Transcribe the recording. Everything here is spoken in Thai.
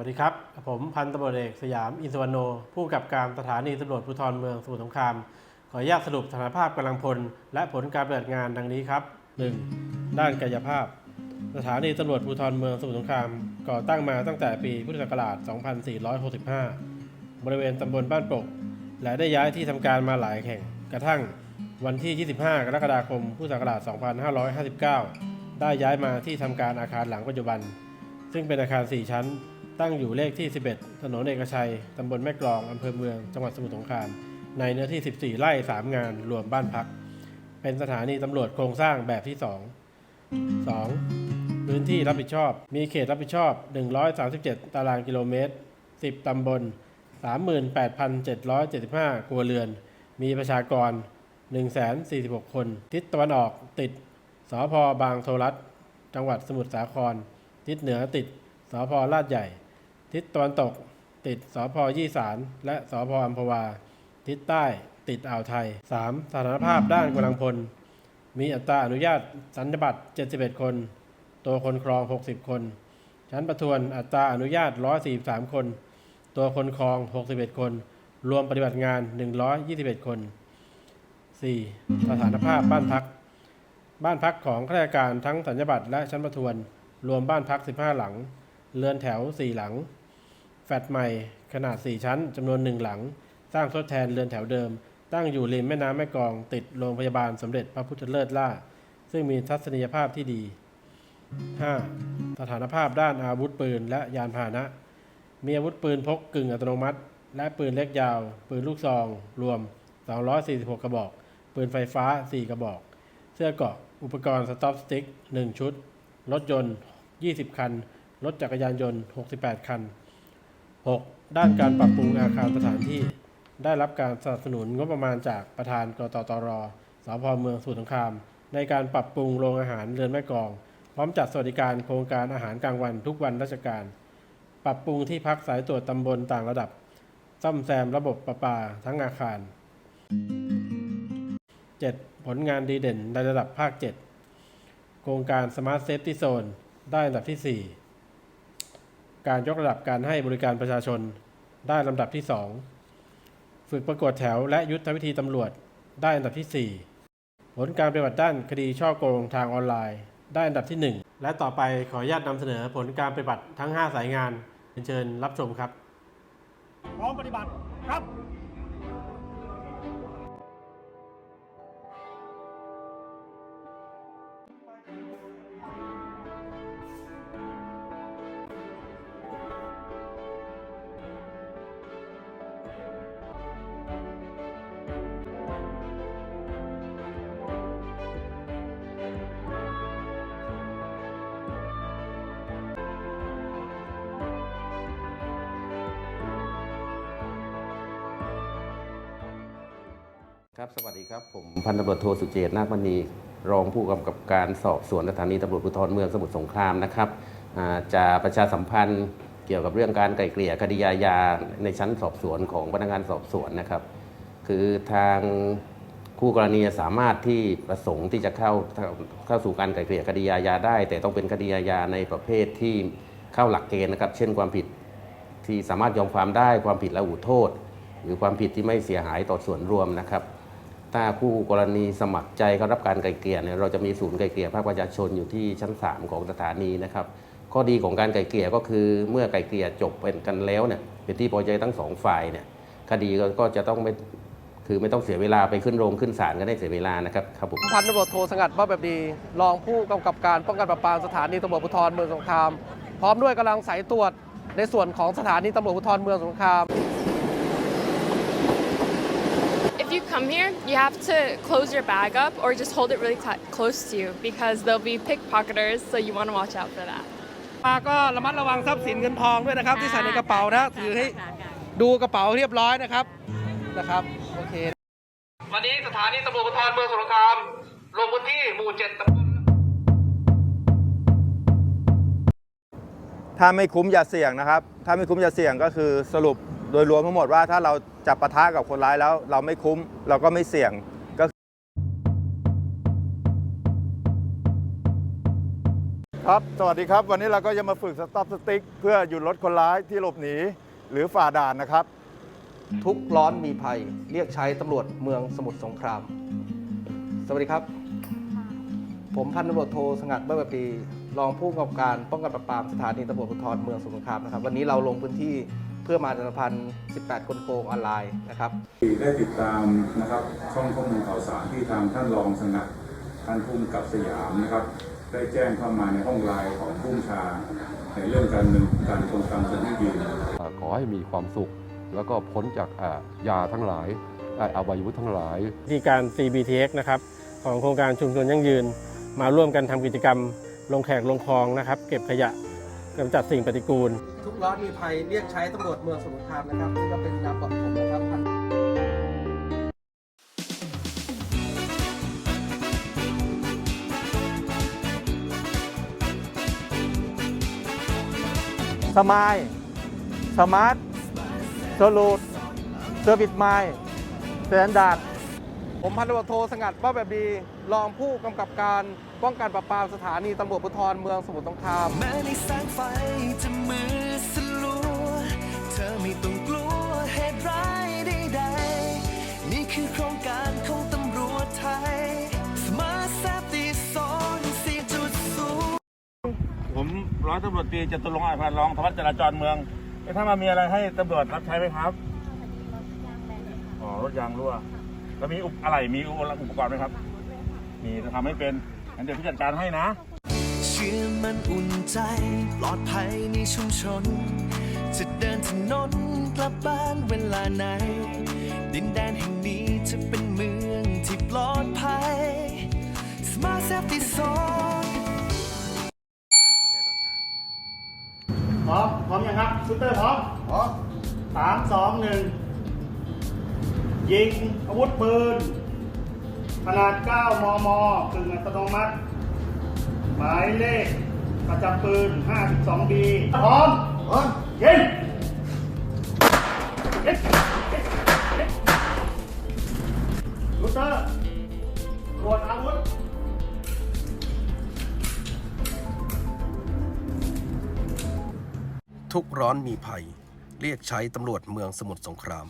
วัสดีครับ ผมพันตำรวจเอกสยามอินทวรรณโน ผู้กำกับการสถานีตำรวจภูธรเมืองสมุทรสงคราม ขออนุญาตสรุปสถานภาพกำลังพล และผลการปฏิบัติงานดังนี้ครับ 1. ด้านกายภาพ สถานีตำรวจภูธรเมืองสมุทรสงคราม ก่อตั้งมาตั้งแต่ปีพุทธศักราช 2465 บริเวณตำบลบ้านปก และได้ย้ายที่ทำการมาหลายแห่ง กระทั่งวันที่ 25 กรกฎาคม พุทธศักราช 2559 ได้ย้ายมาที่ทำการอาคารหลังปัจจุบัน ซึ่งเป็นอาคาร 4 ชั้น ตั้งอยู่เลขที่ 11 ถนนเอกชัย ตำบลแม่กลอง อำเภอเมือง จังหวัดสมุทรสงคราม ในเนื้อที่ 14 ไร่ 3 งาน รวมบ้านพัก เป็นสถานีตำรวจโครงสร้างแบบที่ 2 2. พื้นที่รับผิดชอบ มีเขตรับผิดชอบ 137 ตารางกิโลเมตร 10 ตำบล 38,775 ครัวเรือน มีประชากร146 คน ทิศตะวันออกติด สพบางโทรัสจังหวัดสมุทรสาคร ทิศเหนือติดสพลาดใหญ่ ทิศตะวันตก ติดสพยี่สารและสพอัมพวา ทิศใต้ติดอ่าวไทย 3. สถานภาพด้านกำลังพล มีอัตราอนุญาตสัญญบัตร 71 คน ตัวคนครอง 60 คน ชั้นประทวนอัตราอนุญาต 143 คน ตัวคนครอง 61 คน รวมปฏิบัติงาน 121 คน 4. สถานภาพบ้านพัก บ้านพักของข้าราชการทั้งสัญญบัตรและชั้นประทวน รวมบ้านพัก 15 หลัง เรือนแถว 4 หลัง แฟลตใหม่ ขนาด 4 ชั้นจำนวน1หลัง สร้างทดแทนเรือนแถวเดิม ตั้งอยู่ริมแม่น้ำแม่กอง ติดโรงพยาบาลสมเด็จพระพุทธเลิศล่า ซึ่งมีทัศนียภาพที่ดี 5. สถานภาพด้านอาวุธปืนและยานพาหนะ มีอาวุธปืนพกกึ่งอัตโนมัติ และปืนเล็กยาว ปืนลูกซอง รวม 246 กระบอก ปืนไฟฟ้า 4 กระบอก เสื้อเกาะ อุปกรณ์สต็อปสติ๊ก 1 ชุด รถยนต์ 20 คัน รถจักรยานยนต์ 68 คัน 6. ด้านการปรับปรุงอาคารสถานที่ ได้รับการสนับสนุนงบประมาณจากประธานกตตรสพเมืองสมุทรสงคราม ในการปรับปรุงโรงอาหารเรือนแม่กอง พร้อมจัดสวัสดิการโครงการอาหารกลางวันทุกวันราชการ ปรับปรุงที่พักสายตรวจตำบลต่างระดับ ซ่อมแซมระบบประปาทั้งอาคาร 7. ผลงานดีเด่นในระดับภาค 7 โครงการ Smart Safety Zone ได้อันดับที่ 4 การยกระดับการให้บริการประชาชน ได้ลำดับที่ 2 ฝึกประกวดแถวและยุทธวิธีตำรวจ ได้อันดับที่ 4 ผลการปฏิบัติด้านคดีช่อโกงทางออนไลน์ ได้อันดับที่ 1 และต่อไปขออนุญาตนำเสนอผลการปฏิบัติทั้ง 5 สายงานเนเชิญรับชมครับพร้อมปฏิบัติครับ ครับสวัสดีครับ ผมพันตำรวจโทสุเจตนาคมณีรองผู้กำกับการสอบสวนสถานีตำรวจภูธรเมืองสมุทรสงครามนะครับจะประชาสัมพันธ์เกี่ยวกับเรื่องการไกล่เกลี่ยคดีอาญาในชั้นสอบสวนของพนักงานสอบสวนนะครับ คือทางคู่กรณีสามารถที่ประสงค์ที่จะเข้าเข้าสู่การไกล่เกลี่ยคดีอาญาได้ แต่ต้องเป็นคดีอาญาในประเภทที่เข้าหลักเกณฑ์นะครับ เช่นความผิดที่สามารถยอมความได้ความผิดละหูโทษ หรือความผิดที่ไม่เสียหายต่อส่วนรวมนะครับ ถ้าคู่กรณีสมัครใจเขารับการไกลเกลี่ยเนี่ยเราจะมีศูนย์ไกลเกลี่ยภาคประชาชนอยู่ที่ชั้น 3 ของสถานีนะครับข้อดีของการไกลเกลี่ยก็คือเมื่อไกลเกลี่ยจบเป็นกันแล้วเนี่ยเป็นที่พอใจทั้งสองฝ่ายเนี่ยคดีก็จะต้องไม่คือไม่ต้องเสียเวลาไปขึ้นโรงขึ้นศาลก็ได้เสียเวลานะครับครับผมพันตำรวจโทสงัดบ้าแบบดี รองผู้กำกับการป้องกันปราบปรามสถานีตำรวจภูธรเมืองสงคราม พร้อมด้วยกำลังสายตรวจในส่วนของสถานีตำรวจภูธรเมืองสงคราม If you come here, you have to close your bag up or just hold it really cl- close to you because there'll be pickpocketers, so you want to watch out for that. มาก็ระมัดระวังทรัพย์สินเงินทองด้วยนะครับ ที่ใส่ในกระเป๋านะถือให้ค่ะค่ะดูกระเป๋าเรียบร้อยนะครับนะครับโอเควันนี้สถานีตำรวจภูธรเมืองสงครามลงพื้นที่หมู่เจ็ดตำบลถ้าไม่คุ้มอย่าเสี่ยงนะครับ ถ้าไม่คุ้มอย่าเสี่ยงก็คือสรุป โดยรวมทั้งหมดว่าถ้าเราจับปะทะกับคนร้ายแล้ว เราไม่คุ้มเราก็ไม่เสี่ยงก็ครับ สวัสดีครับ วันนี้เราก็จะมาฝึกสต็อปสติ๊กเพื่อหยุดรถคนร้ายที่หลบหนี หรือฝ่าด่านนะครับ ทุกร้อนมีภัย เรียกใช้ตำรวจเมืองสมุทรสงคราม สวัสดีครับ ผมพันตำรวจโทสงัดเบิ้ลปีรองผู้กำกับการป้องกันปราบปรามสถานีตำรวจภูธรเมืองสมุทรสงครามนะครับ วันนี้เราลงพื้นที่เพื่อมาจันพันธ์18 คนโกงออนไลน์นะครับได้ติดตามนะครับช่องข้อมูลข่าวสารที่ทางท่านรองสงัดท่านภูมิกับสยามนะครับ ได้แจ้งเข้ามาในห้องไลน์ของผู้บัญชา ในเรื่องการดำเนินการโครงการคนที่ยืนอ่าขอให้มีความสุข แล้วก็พ้นจากอ่ายาทั้งหลายอ่าอบายวุธทั้งหลายที่การ CBTX นะครับของโครงการชุมชนยั่งยืน มาร่วมกันทำกิจกรรมลงแขกลงคลองนะครับ เก็บขยะ กำจัดสิ่งปฏิกูล ทุกร้อนมีภัยเรียกใช้ตำรวจเมืองสมุทรสงครามนะครับนี่ก็เป็นนามบัตรผมนะครับพันสมายสมาร์ทโซลูดเซอร์วิสไมล์สแตนดาร์ด ผมพันตำรวจโทสงัดป้าแบบดี รองผู้กำกับการป้องกันปราบปรามสถานีตำรวจภูธรเมืองสมุทรสงคราม แม้ในแสงไฟจะมือสลัว เธอไม่ต้องกลัวเหตุร้ายใดๆนี่คือโครงการของตำรวจไทย Smart Safety Zone 4.0ผมร้อยตำรวจตรีจตุรงค์อาภารองทวัฒจราจรเมืองเอ๊ะถ้ามามีอะไรให้ตำรวจรับใช้ไหมครับ อ๋อรถยางรั่ว แล้วมีอุปอะไรมีอุปกรณ์ไหมครับ มีจะทำให้เป็นงั้นเดี๋ยวพี่จัดการให้นะ เชื่อมันอุ่นใจปลอดภัยในชุมชน จะเดินถนนกลับบ้านเวลาไหน ดินแดนแห่งนี้จะเป็นเมืองที่ปลอดภัย Smart Safety Zone พร้อม พร้อมยังครับชูเตอร์พร้อม พร้อมสามสองหนึ่ง ยิงอาวุธปืน ขนาด 9 มมกึ่งอัตโนมัติ หมายเลขประจำปืน 52 b พร้อมพร้อมยิงยิงยิงชูเตอร์ตรวจอาวุธทุกร้อนมีภัย เรียกใช้ตำรวจเมืองสมุทรสงคราม